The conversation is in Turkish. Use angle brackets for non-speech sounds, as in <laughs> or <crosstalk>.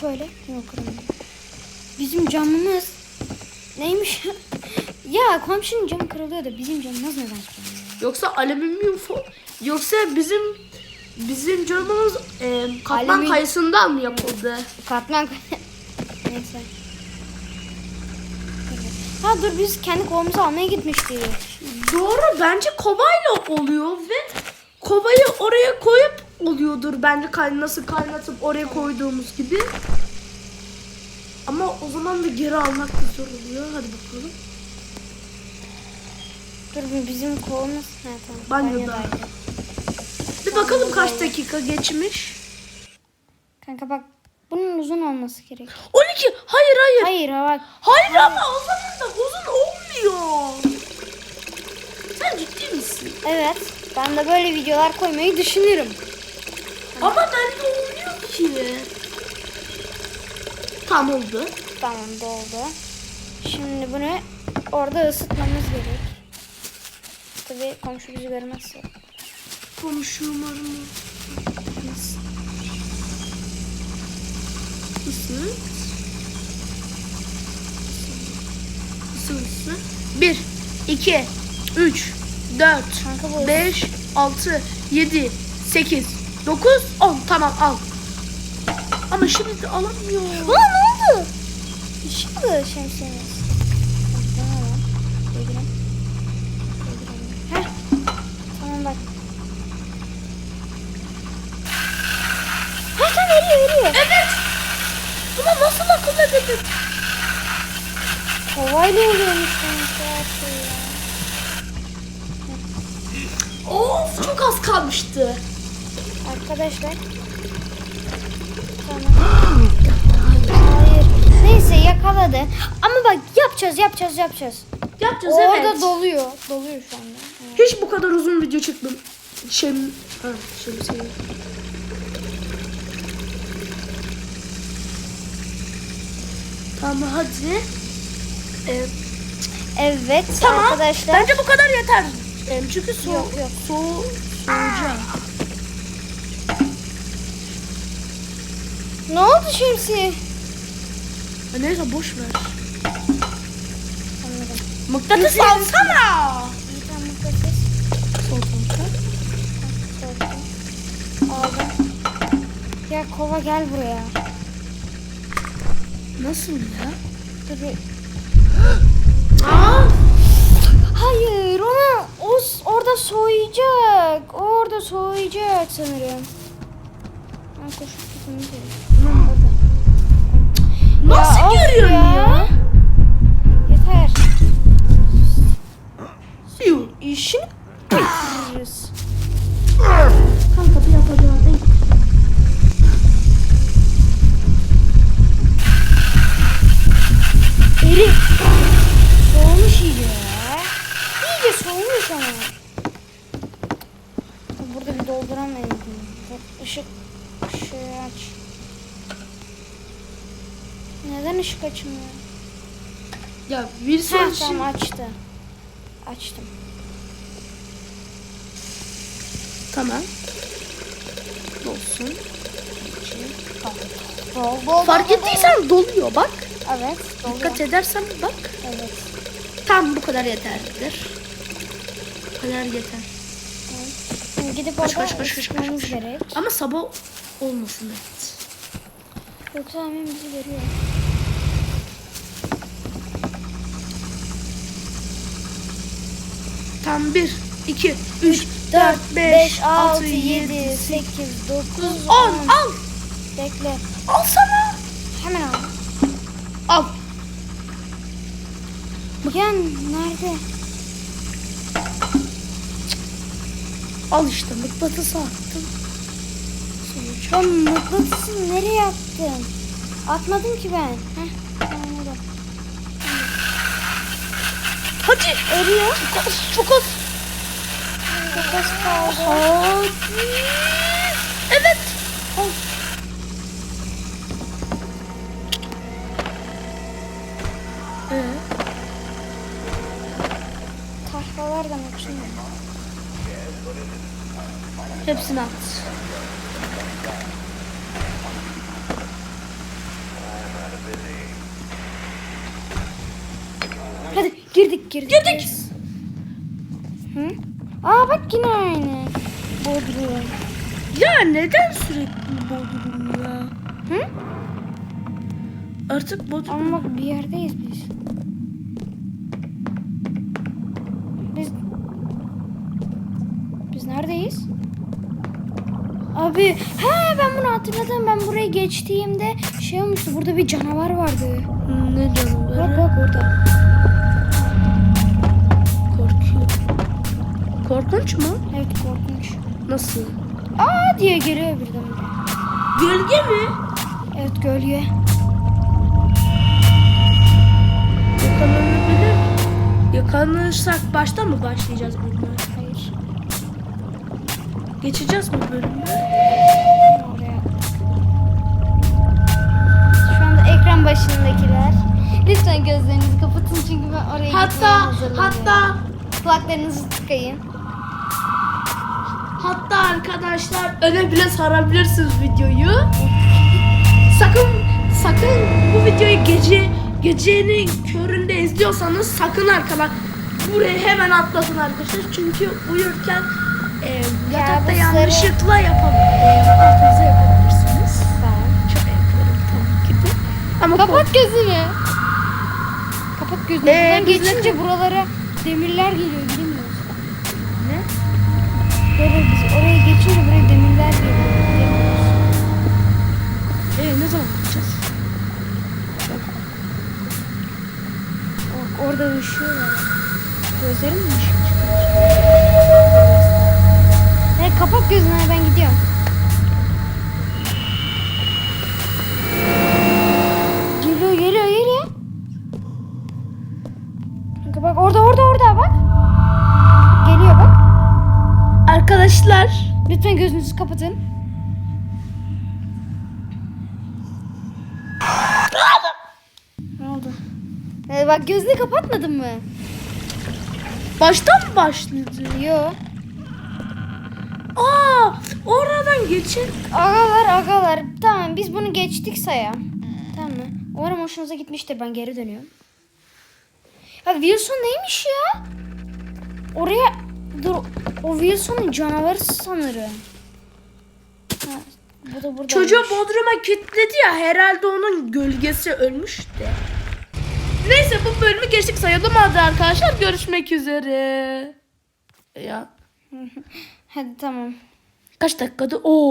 Şöyle. Yok. Bizim camımız neymiş? <laughs> ya komşunun camı kırılıyor da bizim camımız neden kırılıyor? Yoksa alüminyum fo yoksa bizim bizim camımız e, katman Alümin- kayısından mı yapıldı? Katman <laughs> Neyse. Ha dur biz kendi kovamızı almaya gitmiştik. Doğru bence kovayla oluyor ve kovayı oraya koyup oluyordur bence kay nasıl kaynatıp oraya koyduğumuz gibi. Ama o zaman da geri almak da zor oluyor. Hadi bakalım. Dur bir bizim kovamız. Ha tamam. Banyoda. Banyodaydı. Bir bakalım kaç dakika geçmiş. Kanka bak bunun uzun olması gerek. 12. Hayır hayır. Hayır ha bak. Hayır ama o zaman da uzun olmuyor. Sen ciddi misin? Evet. Ben de böyle videolar koymayı düşünürüm. Ama bende olmuyor ki. Tam oldu. Tamam doldu. Şimdi bunu orada ısıtmamız gerek. Tabii komşu bizi görmezse. Komşum var mı? Isıt. Isı ısı. 1, 2, 3, 4, Kanka bu 5, 6, 7, 8, 9, 10. Tamam al. Ama şimdi de alamıyor. Aa ne oldu? Işıklı şemsiyemiz. Tamam. Bak. Ha tamam eriyor eriyor. Evet. Buna nasıl akıl edildin? Kovayla oluyormuş demek her şey ya. Of çok az kalmıştı. Arkadaşlar. Tamam. Hayır. Neyse yakaladı. Ama bak yapacağız yapacağız yapacağız. Yapacağız Orada evet. doluyor. Doluyor şu anda. Evet. Hiç bu kadar uzun video çıktım. Şey, ha, şemsiye. Tamam hadi. Ee, Evet tamam. arkadaşlar. Bence bu kadar yeter. Çünkü so Yok, yok. soğu soğuyacak. Ne oldu şemsiye? Ha, neyse boş ver. Anladım. Mıknatıs alsana. Bir tane mıknatıs. Sol. Aldım. Ya kova gel buraya. Nasıl ya? Dur bir. Aa, Hayır ona o s- orada soğuyacak. O Orada soğuyacak sanırım. Ben koşup gitmem gerek. Orada. nasıl of görüyorsun ya? Yeter. Yuh. İşini Işığı aç. Neden ışık açmıyor? Ya bir son için tamam açtı. Açtım. Tamam. Olsun. Dol dol. Fark dol, ettiysen doluyor bak. Evet. Doluyor. Dikkat edersen bak. Evet. Tam bu kadar yeterlidir. Bu kadar yeter. Şimdi gidip orada koş, koş, koş, koş, koş. gerek. Ama sabah olmasın evet. Yoksa hemen bizi görüyor. Tam 1, 2, 3, 4, 4, 5, 5, 6, 6, 7, 7, 8, 9, 10. 10. Al. Bekle. Al sana. Hemen al. Al. Ya nerede? Al işte mıknatısı attım. Sonuç. Ben mıknatısı nereye attım? Atmadım ki ben. Heh. Hadi. Eriyor. Çok az. Çok az. Çok az kaldı. Hadi. Evet. Al. Ee, Tahtalardan hepsini. hepsini at. Girdik girdik. Girdik. Hı? Aa bak yine aynı. Bodrum. Ya neden sürekli Bodrum ya? Hı? Artık Bodrum. Ama bak bir yerdeyiz biz. Biz Biz neredeyiz? Abi, he ben bunu hatırladım. Ben buraya geçtiğimde şey olmuştu. Burada bir canavar vardı. Ne Bak canavarı? bak orada. Korkunç mu? Evet korkunç. Nasıl? Aa diye geliyor birden. Gölge mi? Evet gölge. Yakalanabilir. Yakalanırsak baştan mı başlayacağız bölüme? Hayır. Geçeceğiz mi bölümü? Şu anda ekran başındakiler. Lütfen gözlerinizi kapatın çünkü ben oraya gitmeye Hatta hazırlanıyorum. hatta Kulaklarınızı tıkayın. Hatta arkadaşlar öne bile sarabilirsiniz videoyu. Sakın sakın bu videoyu gece gecenin köründe izliyorsanız sakın arkadaşlar buraya hemen atlasın arkadaşlar. Çünkü uyurken e, yatakta Kabusları- yanlışlıkla yapabilirsiniz. Altınıza yapabilirsiniz. Şöyle yapıyorum tabii ki de. Ama Kapat gözünü. Kapat gözünü. Ee, Buradan biz ne- geçince buralara demirler geliyor bilmiyoruz. Ne? Böyle oraya geçince buraya demirler geliyor. Ee, ne zaman gideceğiz? Bak orada ışıyorlar. Gözlerim mi ışık çıkıyor? Evet kapat gözünü gözünüzü kapatın. ne oldu? Ee, bak gözünü kapatmadın mı? baştan mı başladı? Yo. Aa, oradan geçin. Agalar agalar. Tamam biz bunu geçtik saya. Tamam mı? Umarım hoşunuza gitmiştir. Ben geri dönüyorum. Ya Wilson neymiş ya? Oraya dur. O Wilson'un canavarı sanırım. Bu da burada. Çocuğu Bodrum'a kilitledi ya herhalde onun gölgesi ölmüş de. Neyse bu bölümü geçtik sayalım hadi arkadaşlar görüşmek üzere. Ya <laughs> Hadi tamam. kaç dakikada? Oo